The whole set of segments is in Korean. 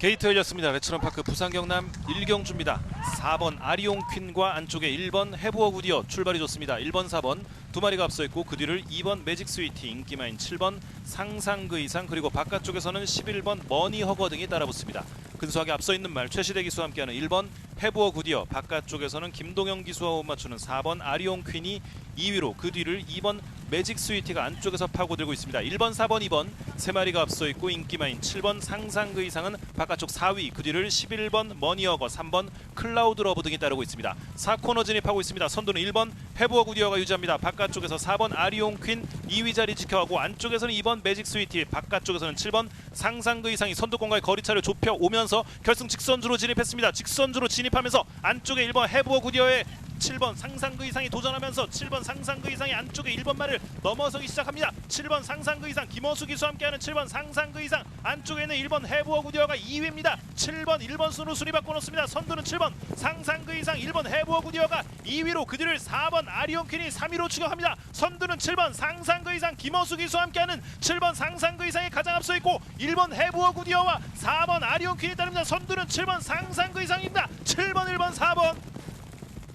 게이트 열렸습니다. 레츠런파크 부산 경남 1경주입니다. 4번 아리옹 퀸과 안쪽에 1번 해부어 구디어 출발이 좋습니다. 1번 4번 두 마리가 앞서 있고 그 뒤를 2번 매직 스위티 인기마인 7번 상상 그 이상 그리고 바깥쪽에서는 11번 머니 허거 등이 따라붙습니다. 근소하게 앞서 있는 말 최시대 기수와 함께하는 1번 해부어 구디어 바깥쪽에서는 김동영 기수와 못 맞추는 4번 아리옹 퀸이 2위로 그 뒤를 2번 매직 스위티가 안쪽에서 파고들고 있습니다. 1번, 4번, 2번 세 마리가 앞서 있고 인기마인 7번 상상 그 이상은 바깥쪽 4위 그 뒤를 11번 머니어거 3번 클라우드 러브 등이 따르고 있습니다. 4코너 진입하고 있습니다. 선두는 1번 해부어 구디어가 유지합니다. 바깥쪽에서 4번 아리옹 퀸 2위 자리 지켜가고 안쪽에서는 2번 매직 스위티 바깥쪽에서는 7번 상상 그 이상이 선두권과의 거리차를 좁혀 오면서 결승 직선주로 진입했습니다. 직선주로 진입하면서 안쪽에 1번 해부어 구디어의 7번 상상 그 이상이 도전하면서 7번 상상 그 이상이 안쪽에 1번 말을 넘어서기 시작합니다. 7번 상상 그 이상 김어수 기수와 함께하는 7번 상상 그 이상 안쪽에 있는 1번 해부어 구디어가 2위입니다. 7번 1번 순으로 순위 바꿔놓습니다. 선두는 7번 상상 그 이상 1번 해부어 구디어가 2위로 그 뒤를 4번 아리온 퀸이 3위로 추격합니다. 선두는 7번 상상 그 이상 김어수 기수와 함께하는 7번 상상 그 이상이 가장 앞서 있고 1번 해부어 구디어와 4번 아리온 퀸이 따릅니다. 선두는 7번 상상 그 이상입니다. 7번 1번 4번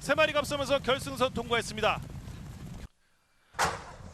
세 마리가 앞서면서 결승선 통과했습니다.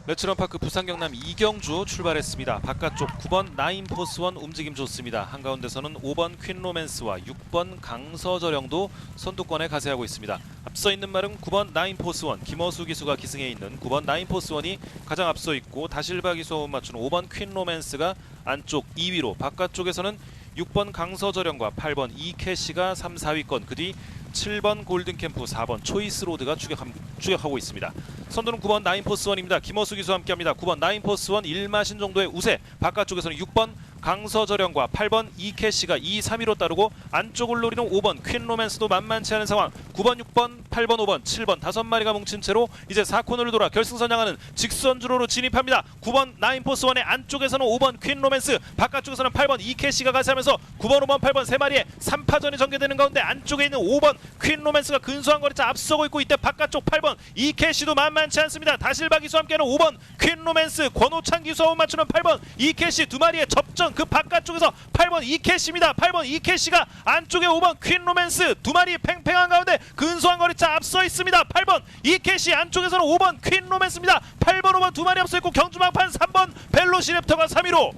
레츠런파크 부산 경남 이경주 출발했습니다. 바깥쪽 9번 나인포스원 움직임 좋습니다. 한가운데서는 5번 퀸로맨스와 6번 강서저령도 선두권에 가세하고 있습니다. 앞서 있는 말은 9번 나인포스원 김어수 기수가 기승해 있는 9번 나인포스원이 가장 앞서 있고 다실바 기수와 맞추는 5번 퀸로맨스가 안쪽 2위로 바깥쪽에서는 6번 강서저령과 8번 이캐시가 3, 4위권 그 뒤 7번 골든캠프 4번 초이스로드가 추격함, 추격하고 있습니다. 선두는 9번 나인포스원입니다. 김어수 기수와 함께합니다. 9번 나인포스원 1마신 정도의 우세 바깥쪽에서는 6번 강서저령과 8번 이캐시가 2, 3위로 따르고 안쪽을 노리는 5번 퀸로맨스도 만만치 않은 상황 9번, 6번, 8번, 5번, 7번 다섯 마리가 뭉친 채로 이제 4코너를 돌아 결승선 향하는 직선 주로로 진입합니다. 9번 나인포스원의 안쪽에서는 5번 퀸 로맨스 바깥쪽에서는 8번 이캐시가 가세하면서 9번, 5번, 8번 세 마리의 3파전이 전개되는 가운데 안쪽에 있는 5번 퀸 로맨스가 근소한 거리차 앞서고 있고 이때 바깥쪽 8번 이캐시도 만만치 않습니다. 다실바 기수와 함께하는 5번 퀸 로맨스 권호찬 기수와 맞추는 8번 이캐시 두 마리의 접전 그 바깥쪽에서 8번 이캐시입니다. 8번 이캐시가 안쪽에 5번 퀸 로맨스 두 마리 팽팽한 가운데 근소한 거리차 앞서 있습니다. 8번. 이캐시 안쪽에서는 5번. 퀸 로맨스입니다. 8번 5번 두 마리 앞서 있고 경주막판 3번. 벨로시랩터가 3위로.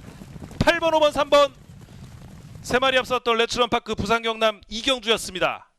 8번 5번 3번. 세 마리 앞섰던 레츠런파크 부산 경남 이경주였습니다.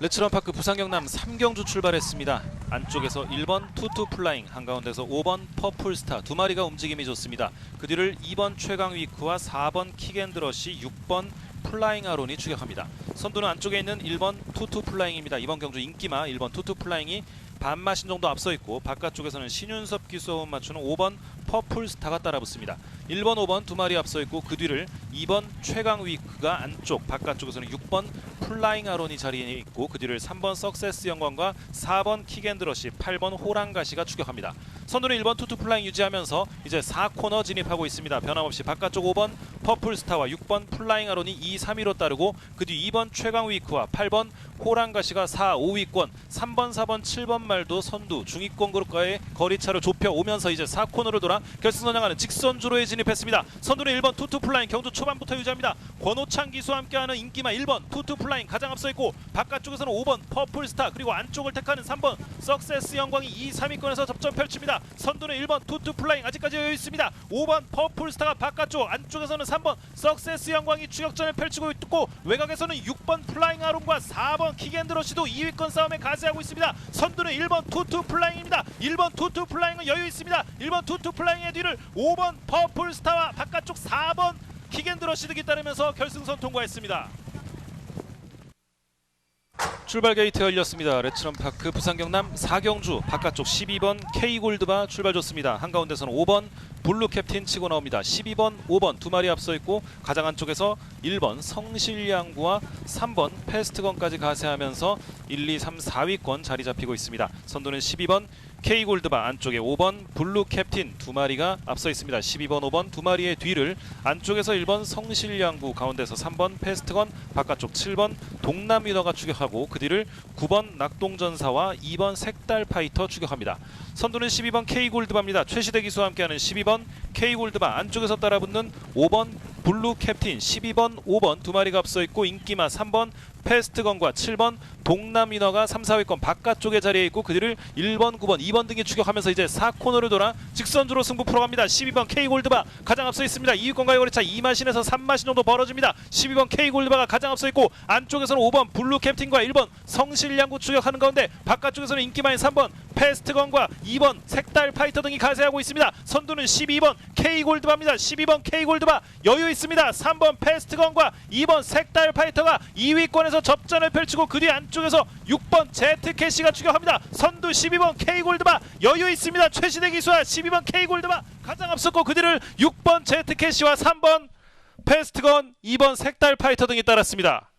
레츠런파크 부산 경남 3경주 출발했습니다. 안쪽에서 1번 투투 플라잉 한가운데서 5번 퍼플스타. 두 마리가 움직임이 좋습니다. 그 뒤를 2번 최강 위크와 4번 킥앤드러시 6번 플라잉 아론이 추격합니다. 선두는 안쪽에 있는 1번 투투 플라잉입니다. 이번 경주 인기마 1번 투투 플라잉이 반마 신 정도 앞서 있고 바깥쪽에서는 신윤섭 기수호흡 맞추는 5번 퍼플스타가 따라붙습니다. 1번, 5번 두 마리 앞서 있고 그 뒤를 2번 최강 위크가 안쪽 바깥쪽에서는 6번 플라잉 아론이 자리에 있고 그 뒤를 3번 석세스 영광과 4번 킥앤드러시 8번 호랑가시가 추격합니다. 선두는 1번 투투 플라잉 유지하면서 이제 4코너 진입하고 있습니다. 변함없이 바깥쪽 5번 퍼플스타와 6번 플라잉 아론이 2, 3위로 따르고 그 뒤 2번 최강 위크와 8번 호랑가시가 4, 5위권 3번, 4번, 7번 말도 선두 중위권 그룹과의 거리차를 좁혀 오면서 이제 4코너를 돌아 결승선 향하는 직선주로에 진입했습니다. 선두는 1번 투투 플라잉 경주 초반부터 유지합니다. 권호창 기수와 함께하는 인기마 1번 투투 플라잉 가장 앞서 있고 바깥쪽에서는 5번 퍼플스타 그리고 안쪽을 택하는 3번 석세스 영광이 2, 3위권에서 접전 펼칩니다. 선두는 1번 투투 플라잉 아직까지 여유 있습니다. 5번 퍼플스타가 바깥쪽 안쪽에서는 3번 석세스 영광이 추격전을 펼치고 있고 외곽에서는 6번 플라잉 아론과 4번 킥앤드러시도 2위권 싸움에 가세하고 있습니다. 선두는 1번 투투 플라잉입니다. 1번 투투 플라잉은 여유 있습니다. 1번 투투 플라잉의 뒤를 5번 퍼플스타와 바깥쪽 4번 킥앤드러시 등이 따르면서 결승선 통과했습니다. 출발 게이트 열렸습니다. 레츠런 파크 부산 경남 4경주 바깥쪽 12번 K골드바 출발 좋습니다. 한가운데서는 5번 블루 캡틴 치고 나옵니다. 12번, 5번 두 마리 앞서 있고 가장 안쪽에서 1번 성실양구와 3번 패스트건까지 가세하면서 1, 2, 3, 4위권 자리 잡히고 있습니다. 선두는 12번 K골드바 안쪽에 5번 블루 캡틴 두 마리가 앞서 있습니다. 12번, 5번 두 마리의 뒤를 안쪽에서 1번 성실양구 가운데서 3번 패스트건 바깥쪽 7번 동남 위너가 추격하고 그 뒤를 9번 낙동전사와 2번 색달 파이터 추격합니다. 선두는 12번 K골드바입니다. 최시대 기수와 함께하는 12번 K골드바 안쪽에서 따라붙는 5번 블루 캡틴 12번, 5번 두 마리가 앞서 있고 인기마 3번, 패스트건과 7번 동남 위너가 3, 4위권 바깥쪽에 자리해 있고 그들을 1번, 9번, 2번 등이 추격하면서 이제 4코너를 돌아 직선주로 승부 풀어갑니다. 12번 K골드바 가장 앞서 있습니다. 2위권과의 거리차 2마신에서 3마신 정도 벌어집니다. 12번 K골드바가 가장 앞서 있고 안쪽에서는 5번 블루 캡틴과 1번 성실양구 추격하는 가운데 바깥쪽에서는 인기마인 3번 패스트건과 2번 색달 파이터 등이 가세하고 있습니다. 선두는 12번 K골드바입니다. 12번 K골드바 여유 있습니다. 3번 패스트건과 2번 색달 파이터가 2위권에서 접전을 펼치고 그 뒤 안쪽에서 6번 제트캐시가 추격합니다. 선두 12번 K골드바 여유 있습니다. 최신의 기수와 12번 K골드바 가장 앞섰고 그 뒤를 6번 제트캐시와 3번 패스트건, 2번 색달 파이터 등이 따랐습니다.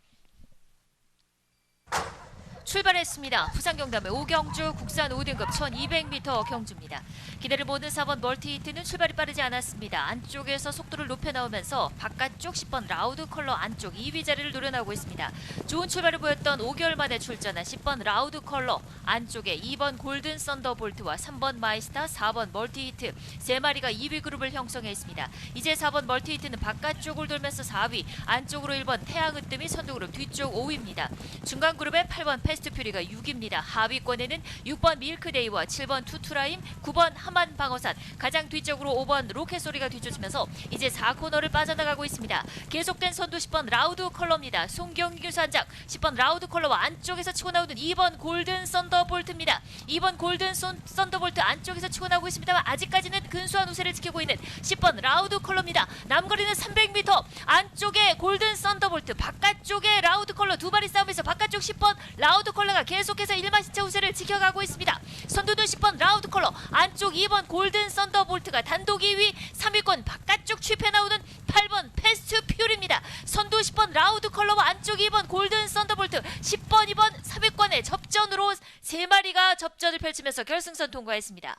출발했습니다. 부산경담의 오경주 국산 5등급 1200m 경주입니다. 기대를 모는 4번 멀티히트는 출발이 빠르지 않았습니다. 안쪽에서 속도를 높여 나오면서 바깥쪽 10번 라우드 컬러 안쪽 2위 자리를 노려나오고 있습니다. 좋은 출발을 보였던 5개월 만에 출전한 10번 라우드 컬러 안쪽에 2번 골든 썬더볼트와 3번 마이스타, 4번 멀티히트 세 마리가 2위 그룹을 형성해 있습니다. 이제 4번 멀티히트는 바깥쪽을 돌면서 4위, 안쪽으로 1번 태양은 뜸이 선두 그룹 뒤쪽 5위입니다. 중간 그룹에 8번 패 스트 퓨리가 6위입니다. 하위권에는 6번 밀크데이와 7번 투투라임, 9번 하만 방어산, 가장 뒤쪽으로 5번 로켓 소리가 뒤쫓으면서 이제 4코너를 빠져나가고 있습니다. 계속된 선두 10번 라우드 컬러입니다. 송경규 선장 10번 라우드 컬러와 안쪽에서 치고 나오는 2번 골든 썬더볼트입니다. 2번 골든 썬, 썬더볼트 안쪽에서 치고 나오고 있습니다만 아직까지는 근소한 우세를 지키고 있는 10번 라우드 컬러입니다. 남거리는 300m 안쪽에 골든 썬더볼트 바깥쪽에 라우드 컬러 두 마리 싸움에서 바깥쪽 10번 라우드 컬러가 계속해서 1마신차 우세를 지켜가고 있습니다. 선두는 10번 라우드 컬러 안쪽 2번 골든 썬더볼트가 단독 2위 3위권 바깥쪽 취패 나오는 8번 패스트 퓨리입니다. 선두 10번 라우드 컬러와 안쪽 2번 골든 썬더볼트 10번 2번 3위권의 접전으로 세 마리가 접전을 펼치면서 결승선 통과했습니다.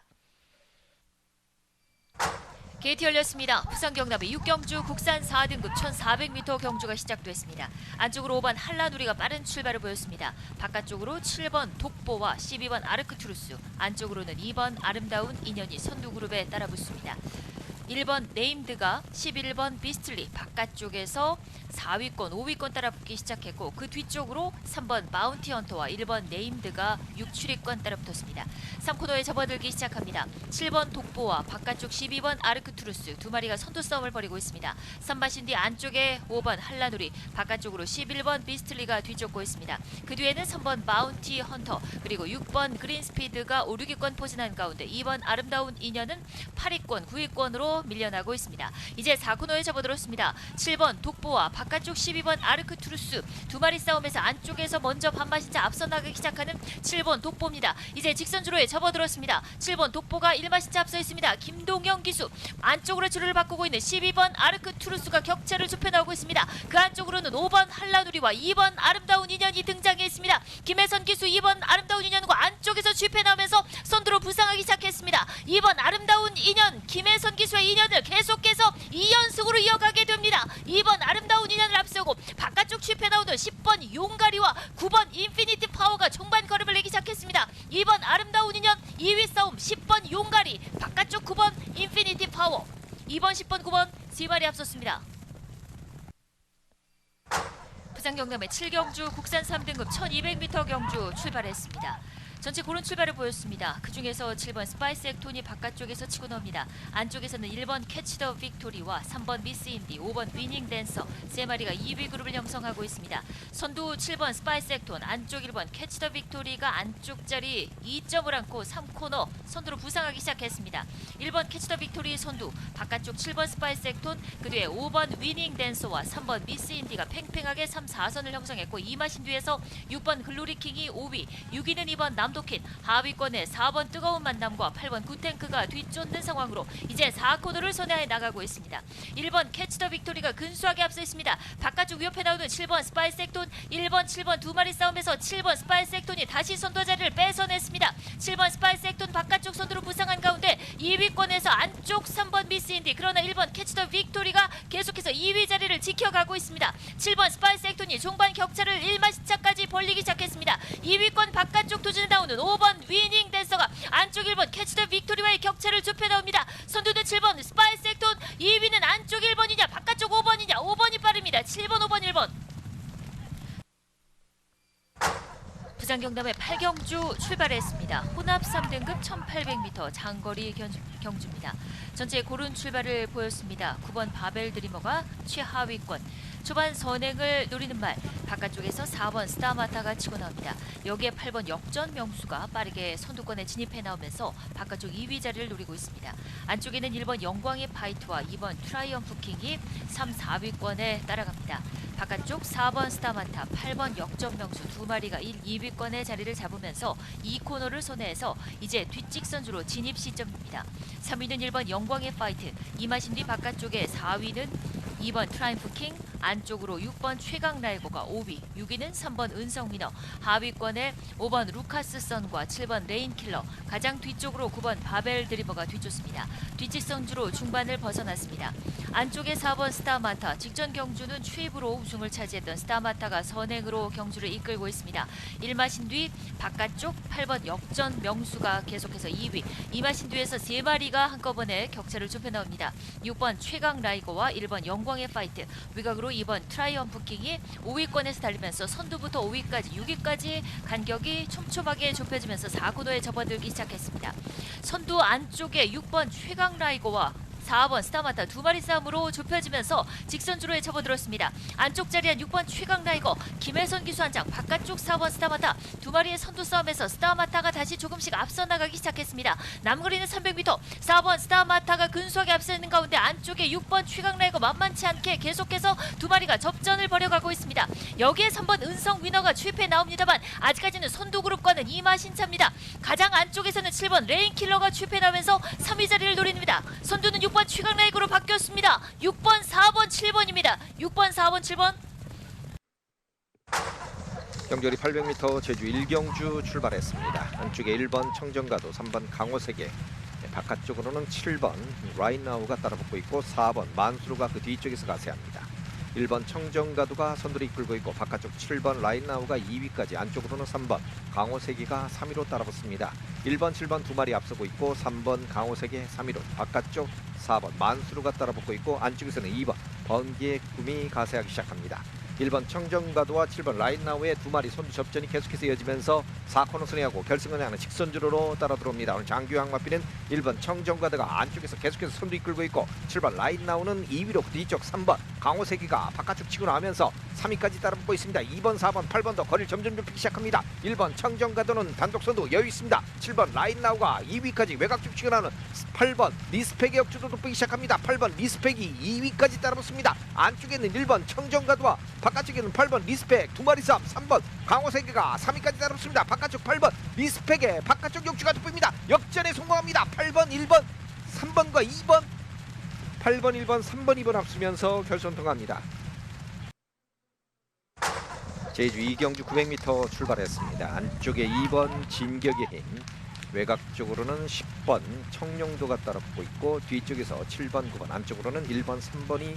게이트 열렸습니다. 부산 경남의 육경주 국산 4등급 1400m 경주가 시작됐습니다. 안쪽으로 5번 한라누리가 빠른 출발을 보였습니다. 바깥쪽으로 7번 독보와 12번 아르크투루스, 안쪽으로는 2번 아름다운 인연이 선두 그룹에 따라붙습니다. 1번 네임드가 11번 비스틀리 바깥쪽에서 4위권, 5위권 따라붙기 시작했고 그 뒤쪽으로 3번 마운티 헌터와 1번 네임드가 6, 7위권 따라붙었습니다. 3코너에 접어들기 시작합니다. 7번 독보와 바깥쪽 12번 아르크투루스 두 마리가 선두 싸움을 벌이고 있습니다. 3마신 뒤 안쪽에 5번 한라누리 바깥쪽으로 11번 비스틀리가 뒤쫓고 있습니다. 그 뒤에는 3번 마운티 헌터 그리고 6번 그린스피드가 5, 6위권 포진한 가운데 2번 아름다운 인연은 8위권, 9위권으로 밀려나고 있습니다. 이제 4코너에 접어들었습니다. 7번 독보와 바깥쪽 12번 아르크 투루스 두 마리 싸움에서 안쪽에서 먼저 반마신차 앞서 나가기 시작하는 7번 독보입니다. 이제 직선주로에 접어들었습니다. 7번 독보가 1마신차 앞서 있습니다. 김동영 기수 안쪽으로 줄을 바꾸고 있는 12번 아르크 투루스가 격차를 좁혀 나오고 있습니다. 그 안쪽으로는 5번 한라누리와 2번 아름다운 인연이 등장했습니다. 김혜선 기수 2번 아름다운 인연과 안쪽에서 쥐패 나오면서 선두로 부상 2번 아름다운 인연 김혜선 기수의 인연을 계속해서 2연승으로 이어가게 됩니다. 2번 아름다운 인연을 앞세우고 바깥쪽 쥐패 나오는 10번 용가리와 9번 인피니티 파워가 종반 걸음을 내기 시작했습니다. 2번 아름다운 인연 2위 싸움 10번 용가리 바깥쪽 9번 인피니티 파워 2번 10번 9번 세 마리 앞섰습니다. 부산 경남의 7경주 국산 3등급 1200m 경주 출발했습니다. 전체 고른 출발을 보였습니다. 그 중에서 7번 스파이스 액톤이 바깥쪽에서 치고 나옵니다. 안쪽에서는 1번 캐치 더 빅토리와 3번 미스 인디, 5번 위닝 댄서 세 마리가 2위 그룹을 형성하고 있습니다. 선두 7번 스파이스 액톤, 안쪽 1번 캐치 더 빅토리가 안쪽 자리 2점을 안고 3코너 선두로 부상하기 시작했습니다. 1번 캐치 더 빅토리 선두, 바깥쪽 7번 스파이스 액톤, 그 뒤에 5번 위닝 댄서와 3번 미스 인디가 팽팽하게 3, 4선을 형성했고 이마신 뒤에서 6번 글로리 킹이 5위, 6위는 2번 남 도킨, 하위권에 4번 뜨거운 만남과 8번 구탱크가 뒤쫓는 상황으로 이제 4코너를 선회해 나가고 있습니다. 1번 캐치 더 빅토리가 근소하게 앞서 있습니다. 바깥쪽 위협해 나오는 7번 스파이스 액톤, 1번, 7번 두 마리 싸움에서 7번 스파이스 액톤이 다시 선두 자리를 뺏어냈습니다. 7번 스파이스 액톤 바깥쪽 선두로 부상한 가운데 2위권에서 안쪽 3번 미스인디 그러나 1번 캐치 더 빅토리가 계속해서 2위 자리를 지켜가고 있습니다. 7번 스파이스 액톤이 종반 격차를 1마 시차까지 벌리기 시작했습니다. 2위권 바깥쪽 도전에 나오는 5번 위닝 댄서가 안쪽 1번 캐치 더 빅토리와의 격차를 좁혀 나옵니다. 선두는 7번 스파이스 액톤 2위는 안쪽 1번이냐 바깥쪽 5번이냐 7번, 5번, 1번. 부산 경남의 8경주 출발했습니다. 혼합 3등급 1800m 장거리 견- 경주입니다. 전체 고른 출발을 보였습니다. 9번 바벨 드리머가 최하위권. 초반 선행을 노리는 말 바깥쪽에서 4번 스타마타가 치고 나옵니다. 여기에 8번 역전 명수가 빠르게 선두권에 진입해 나오면서 바깥쪽 2위 자리를 노리고 있습니다. 안쪽에는 1번 영광의 파이트와 2번 트라이언프 킹이 3, 4위권에 따라갑니다. 바깥쪽 4번 스타마타, 8번 역전 명수 두 마리가 1, 2위권의 자리를 잡으면서 이 코너를 손해해서 이제 뒷직선주로 진입 시점입니다. 3위는 1번 영 광의 파이트, 이마신 뒤 바깥쪽에 4위는 2번 트라이프 킹, 안쪽으로 6번 최강 라이거가 5위, 6위는 3번 은성 위너, 하위권에 5번 루카스 선과 7번 레인킬러, 가장 뒤쪽으로 9번 바벨 드리버가 뒤쫓습니다. 뒷직선주로 중반을 벗어났습니다. 안쪽에 4번 스타마타, 직전 경주는 최입으로 우승을 차지했던 스타마타가 선행으로 경주를 이끌고 있습니다. 1마신 뒤 바깥쪽 8번 역전 명수가 계속해서 2위, 2마신 뒤에서 3마리가 한꺼번에 격차를 좁혀 나옵니다. 6번 최강 라이거와 1번 영광의 파이트, 외곽으로 2번 트라이언프 킹이 5위권에서 달리면서 선두부터 5위까지 6위까지 간격이 촘촘하게 좁혀지면서 4코너에 접어들기 시작했습니다. 선두 안쪽에 6번 최강 라이거와 4번 스타마타 두 마리 싸움으로 좁혀지면서 직선주로에 접어들었습니다. 안쪽 자리한 6번 최강 라이거 김혜선 기수 한 장, 바깥쪽 4번 스타마타 두 마리의 선두 싸움에서 스타마타가 다시 조금씩 앞서 나가기 시작했습니다. 남거리는 300m, 4번 스타마타가 근소하게 앞서 있는 가운데 안쪽에 6번 최강 라이거 만만치 않게 계속해서 두 마리가 접전을 벌여가고 있습니다. 여기에 3번 은성 위너가 추입해 나옵니다만 아직까지는 선두 그룹과는 이마신 차입니다. 가장 안쪽에서는 7번 레인킬러가 추입해 나오면서 3위 자리를 노립니다. 선두는 6번 최강 라이거로 바뀌었습니다. 6번, 4번, 7번입니다. 6번, 4번, 7번. 경절이 800m 제주 1경주 출발했습니다. 안쪽에 1번 청정가도, 3번 강호세계, 네, 바깥쪽으로는 7번 라인나우가 따라붙고 있고 4번 만수르가 그 뒤쪽에서 가세합니다. 1번 청정가도가 선두를 이끌고 있고 바깥쪽 7번 라인나우가 2위까지 안쪽으로는 3번 강호세계가 3위로 따라붙습니다. 1번 7번 두 마리 앞서고 있고 3번 강호세계 3위로 바깥쪽 4번 만수르가 따라붙고 있고 안쪽에서는 2번 번기의 꿈이 가세하기 시작합니다. 1번 청정가도와 7번 라인나우의 두 마리 선두 접전이 계속해서 이어지면서 4코너 순회하고 결승을 향하는 직선주로로 따라 들어옵니다. 오늘 장규 항 마피는 1번 청정가도가 안쪽에서 계속해서 선두 이끌고 있고 7번 라인나우는 2위로 뒤쪽 3번 강호세기가 바깥쪽 치고 나오면서 3위까지 따라붙고 있습니다. 2번, 4번, 8번도 거리를 점점 좁히기 시작합니다. 1번 청정가도는 단독 선두 여유 있습니다. 7번 라인나우가 2위까지 외곽쪽 치고 나오는 8번 리스펙의 역주도 높이기 시작합니다. 8번 리스펙이 2위까지 따라붙습니다. 안쪽에는 1번 청정가도와 바깥쪽에는 8번 리스펙 두 마리 싸움 3번 강호세계가 3위까지 따라붙습니다. 바깥쪽 8번 리스펙의 바깥쪽 역주가 돋보입니다. 역전에 성공합니다. 8번 1번 3번과 2번 8번 1번 3번 2번 앞서면서 결선 통합니다. 제주 이경주 900m 출발했습니다. 안쪽에 2번 진격의 힘, 외곽 쪽으로는 10번 청룡도가 따라붙고 있고 뒤쪽에서 7번, 9번, 안쪽으로는 1번, 3번이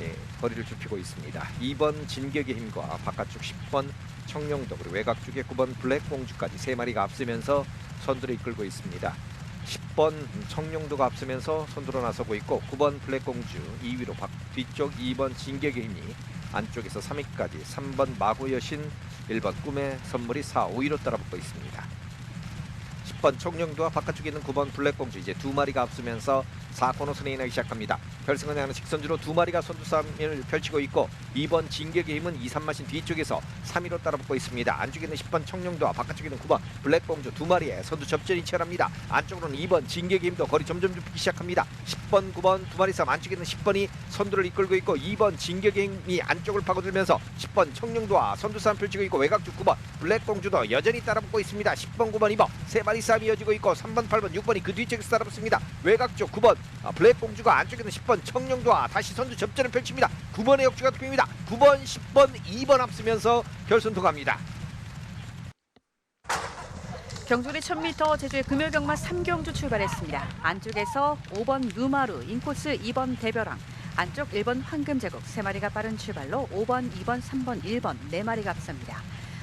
예, 거리를 좁히고 있습니다. 2번 진격의 힘과 바깥쪽 10번 청룡도 그리고 외곽 쪽에 9번 블랙공주까지 세 마리가 앞서면서 선두를 이끌고 있습니다. 10번 청룡도가 앞서면서 선두로 나서고 있고 9번 블랙공주 2위로 박 뒤쪽 2번 진격의 힘이 안쪽에서 3위까지 3번 마구 여신 1번 꿈의 선물이 4, 5위로 따라붙고 있습니다. 10번 청룡도와 바깥쪽에 있는 9번 블랙공주 이제 두 마리가 앞서면서 4코너 순회이 나기 시작합니다. 결승을 향하는 직선주로 두 마리가 선두 싸움을 펼치고 있고 2번 진격의 힘은 2, 3마신 뒤쪽에서 3위로 따라붙고 있습니다. 안쪽에 있는 10번 청룡도와 바깥쪽에 있는 9번 블랙공주 두 마리의 선두 접전이 치열합니다. 안쪽으로는 2번 진격의 힘도 거리 점점 좁히기 시작합니다. 10번, 9번 두 마리 싸움 안쪽에 있는 10번이 선두를 이끌고 있고 2번 진격의 힘이 안쪽을 파고들면서 10번 청룡도와 선두 싸움 펼치고 있고 외곽쪽 9번 블랙공주도 여전히 따라붙고 있습니다. 10번, 9번, 2번 세 마리 싸움이 이어지고 있고 3번, 8번, 6번이 그 뒤쪽에서 따라붙습니다. 외곽 쪽 9번 아, 블랙공주가 안쪽에는 10번 청룡도와 다시 선두 접전을 펼칩니다. 9번의 역주가 톱입니다. 9번, 10번, 2번 앞서면서 결선 통합니다. 경주리 1000m 제주의 금요병마 3경주 출발했습니다. 안쪽에서 5번 누마루, 인코스 2번 대별왕, 안쪽 1번 황금제국 세 마리가 빠른 출발로 5번, 2번, 3번, 1번 네 마리가 앞섭니다.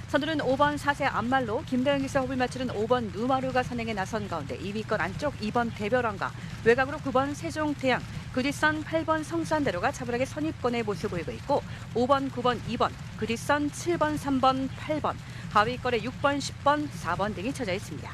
선두는 5번 사세 안말로 김다영 기사 호흡을 맞추는 5번 누마루가 선행에 나선 가운데 2위권 안쪽 2번 대별왕과 외곽으로 9번 세종태양, 그 뒷선 8번 성산대로가 차분하게 선입권의 모습 보이고 있고 5번, 9번, 2번, 그 뒷선 7번, 3번, 8번, 하위권에 6번, 10번, 4번 등이 쳐져 있습니다.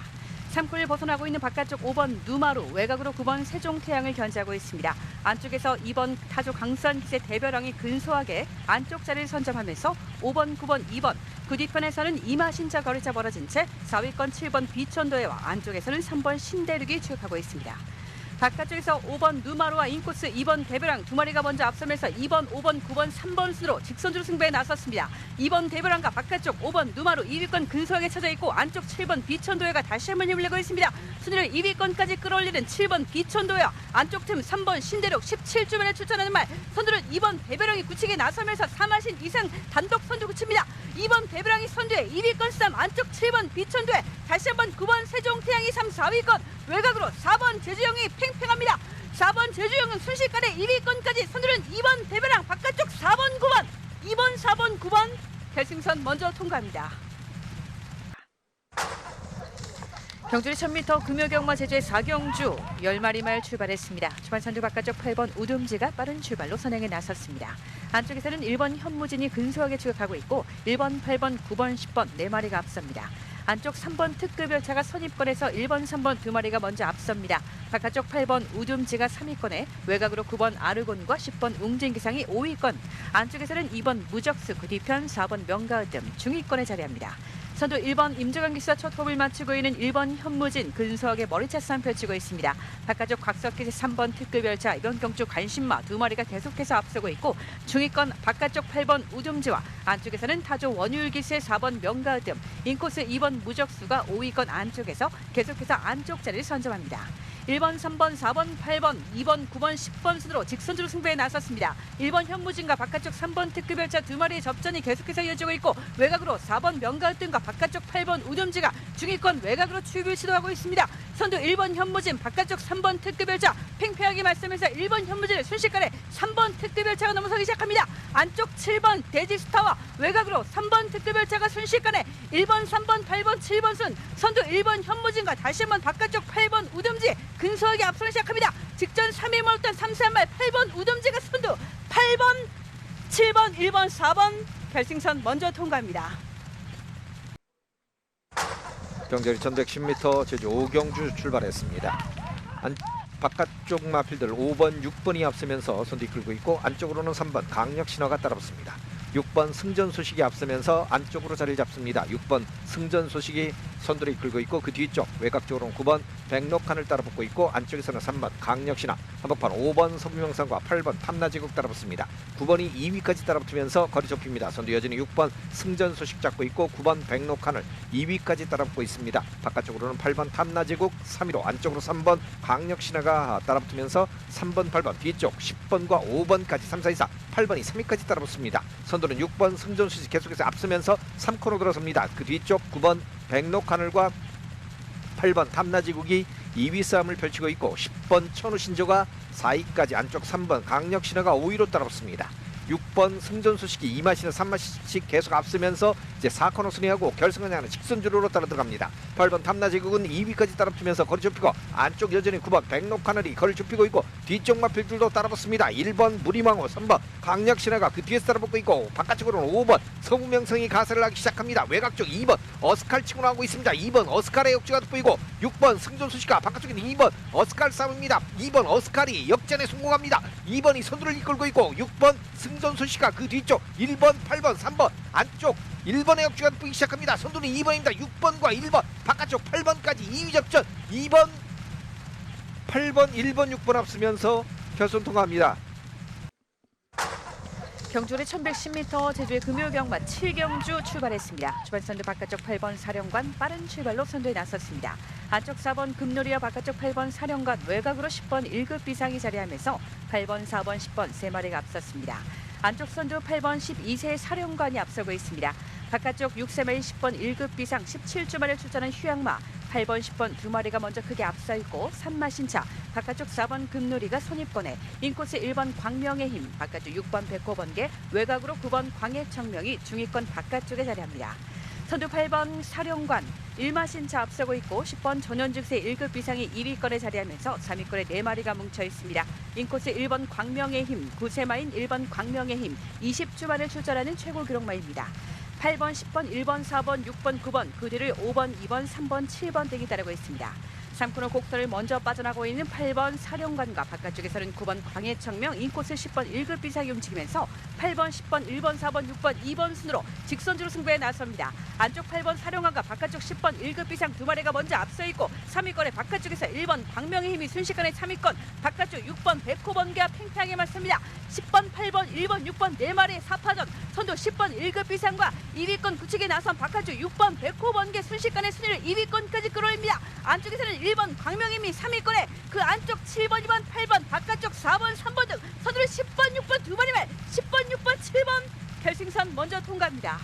3구를 벗어나고 있는 바깥쪽 5번 누마루, 외곽으로 9번 세종태양을 견제하고 있습니다. 안쪽에서 2번 타조 강수한 기세 대별왕이 근소하게 안쪽 자리를 선점하면서 5번, 9번, 2번, 그 뒤편에서는 이마신자 거리차 벌어진 채 4위권 7번 비천도해와 안쪽에서는 3번 신대륙이 추격하고 있습니다. 바깥쪽에서 5번 누마루와 인코스 2번 대별왕 두 마리가 먼저 앞서면서 2번, 5번, 9번, 3번 순으로 직선주로 승부에 나섰습니다. 2번 대별왕과 바깥쪽 5번 누마루 2위권 근소하게 쳐져 있고 안쪽 7번 비천도해가 다시 한번 힘을 내고 있습니다. 순위를 2위권까지 끌어올리는 7번 비천도해와 안쪽 틈 3번 신대륙 17주변에 출전하는 말 선두는 2번 대별왕이 굳히게 나서면서 3마신 이상 단독 선두 굳힙니다. 2번 대별왕이 선두에 2위권 싸움 안쪽 7번 비천도해 다시 한번 9번 세종 태양이 3, 4위권 외곽으로 4번 제주영이 팽팽합니다. 4번 제주영은 순식간에 2위권까지 선두는 2번 대별왕 바깥쪽 4번 9번 2번 4번 9번 결승선 먼저 통과합니다. 경주리 1000m 금요경마 제주의 4경주 10마리 말 출발했습니다. 초반 선두 바깥쪽 8번 우듬지가 빠른 출발로 선행에 나섰습니다. 안쪽에서는 1번 현무진이 근소하게 추격하고 있고 1번, 8번, 9번, 10번 4마리가 앞섭니다. 안쪽 3번 특급 열차가 선입권에서 1번, 3번 두 마리가 먼저 앞섭니다. 바깥쪽 8번 우둠지가 3위권에 외곽으로 9번 아르곤과 10번 웅진기상이 5위권 안쪽에서는 2번 무적수 그 뒤편 4번 명가으뜸 중위권에 자리합니다. 선두 1번 임정환 기수와 첫 호흡을 맞추고 있는 1번 현무진 근소하게 머리차 싸움 펼치고 있습니다. 바깥쪽 곽석기세 3번 특급 열차 이번 경주 관심마 두 마리가 계속해서 앞서고 있고 중위권 바깥쪽 8번 우둠지와 안쪽에서는 타조 원율 기세 4번 명가으뜸 인코스 2번 무적수가 5위권 안쪽에서 계속해서 안쪽 자리를 선점합니다. 1번, 3번, 4번, 8번, 2번, 9번, 10번 순으로 직선주로 승부에 나섰습니다. 1번 현무진과 바깥쪽 3번 특급 열차 두 마리의 접전이 계속해서 이어지고 있고 외곽으로 4번 명가등과 바깥쪽 8번 우dom지가 중위권 외곽으로 추입을 시도하고 있습니다. 선두 1번 현무진 바깥쪽 3번 특급 열차 팽팽하게 말씀해서 1번 현무진을 순식간에 3번 특급 열차가 넘어서기 시작합니다. 안쪽 7번 대지스타와 외곽으로 3번 특급 열차가 순식간에 1번, 3번, 8번, 7번 순 선두 1번 현무진과 다시 한번 바깥쪽 8번 우dom지 근소하게 앞서기 시작합니다. 직전 3위 몰던 3, 3말 8번 우dom지가 선두 8번, 7번, 1번, 4번 결승선 먼저 통과합니다. 경제리 1110m 제주 오경주 출발했습니다. 안, 바깥쪽 마필들 5번, 6번이 앞서면서 손뒤 끌고 있고 안쪽으로는 3번 강력 신화가 따라붙습니다. 6번 승전 소식이 앞서면서 안쪽으로 자리를 잡습니다. 6번 승전 소식이 선두를 이끌고 있고 그 뒤쪽 외곽 쪽으로는 9번 백록한을 따라 붙고 있고 안쪽에서는 3번 강력신화 한복판 5번 서부명상과 8번 탐나제국 따라 붙습니다. 9번이 2위까지 따라 붙으면서 거리 좁힙니다. 선두 여전히 6번 승전 소식 잡고 있고 9번 백록한을 2위까지 따라 붙고 있습니다. 바깥쪽으로는 8번 탐나제국 3위로 안쪽으로 3번 강력신화가 따라 붙으면서 3번 8번 뒤쪽 10번과 5번까지 3, 4, 2, 4 8번이 3위까지 따라 붙습니다. 선두는 6번 승전 소식 계속해서 앞서면서 3코너 들어섭니다. 그 뒤쪽 9번 백록하늘과 8번 탐나지국이 2위 싸움을 펼치고 있고 10번 천우신조가 4위까지 안쪽 3번 강력신화가 5위로 따라붙습니다. 6번 승전 소식이 2마시는 3마씩 계속 앞서면서 이제 4코너 순위하고 결승을 향하는 직선주로로 따라 들어갑니다. 8번 탐나제국은 2위까지 따라붙으면서 거리 좁히고 안쪽 여전히 9번 백록하늘이 거리 좁히고 있고 뒤쪽 마필들도 따라붙습니다. 1번 무리망호 3번 강력신화가 그 뒤에서 따라붙고 있고 바깥쪽으로는 5번 서구명성이 가세를 하기 시작합니다. 외곽 쪽 2번 어스칼 치고 나오고 있습니다. 2번 어스칼의 역주가 돋보이고 6번 승전 소식가 바깥쪽에는 2번 어스칼 싸움입니다. 2번 어스칼이 역전에 성공합니다. 2번이 선두를 이끌고 있고 6번 승전 소식가 그 뒤쪽 1번 8번 3번 안쪽 1번의 역주가 돋보이기 시작합니다. 선두는 2번입니다. 6번과 1번 바깥쪽 8번까지 2위 접전 2번 8번 1번 6번 앞서면서 결선 통과합니다. 경주리 1110m 제주의 금요 경마 7경주 출발했습니다. 출발선두 바깥쪽 8번 사령관 빠른 출발로 선두에 나섰습니다. 안쪽 4번 금놀이와 바깥쪽 8번 사령관 외곽으로 10번 1급 비상이 자리하면서 8번 4번 10번 세 마리가 앞섰습니다. 안쪽 선두 8번 12세 사령관이 앞서고 있습니다. 바깥쪽 6세마리 10번 1급 비상 17주 만에 출전한 휴양마 8번 10번 두 마리가 먼저 크게 앞서 있고 산마신차 바깥쪽 4번 금놀이가 손입권에 인코스 1번 광명의 힘 바깥쪽 6번 백호번개 외곽으로 9번 광해청명이 중위권 바깥쪽에 자리합니다. 선두 8번 사령관 일마신 차 앞서고 있고 10번 전현즉세 1급 비상이 2위권에 자리하면서 3위권에 4마리가 뭉쳐 있습니다. 인코스 1번 광명의 힘, 구세마인 1번 광명의 힘, 20주만을 출전하는 최고 기록마입니다. 8번, 10번, 1번, 4번, 6번, 9번, 그 뒤를 5번, 2번, 3번, 7번 등이 따르고 있습니다. 3코너 곡선을 먼저 빠져나가고 있는 8번 사령관과 바깥쪽에서는 9번 광해청명, 인코스 10번 1급 비상이 움직이면서 8번, 10번, 1번, 4번, 6번, 2번 순으로 직선주로 승부에 나섭니다. 안쪽 8번 사령관과 바깥쪽 10번 1급 비상 두 마리가 먼저 앞서 있고 3위권의 바깥쪽에서 1번 광명의 힘이 순식간에 3위권, 바깥쪽 6번 백호번개와 팽팽하게 맞습니다. 10번, 8번, 1번, 6번 네 마리의 4파전, 선두 10번 1급 비상과 2위권 굳히게 나선 바깥쪽 6번 백호 번개 순식간에 순위를 2위권까지 끌어올립니다. 안쪽에서는 1번 광명임이 3위권에 그 안쪽 7번, 2번, 8번, 바깥쪽 4번, 3번 등 선두를 10번, 6번 두 마리만 10번, 6번, 7번 결승선 먼저 통과합니다.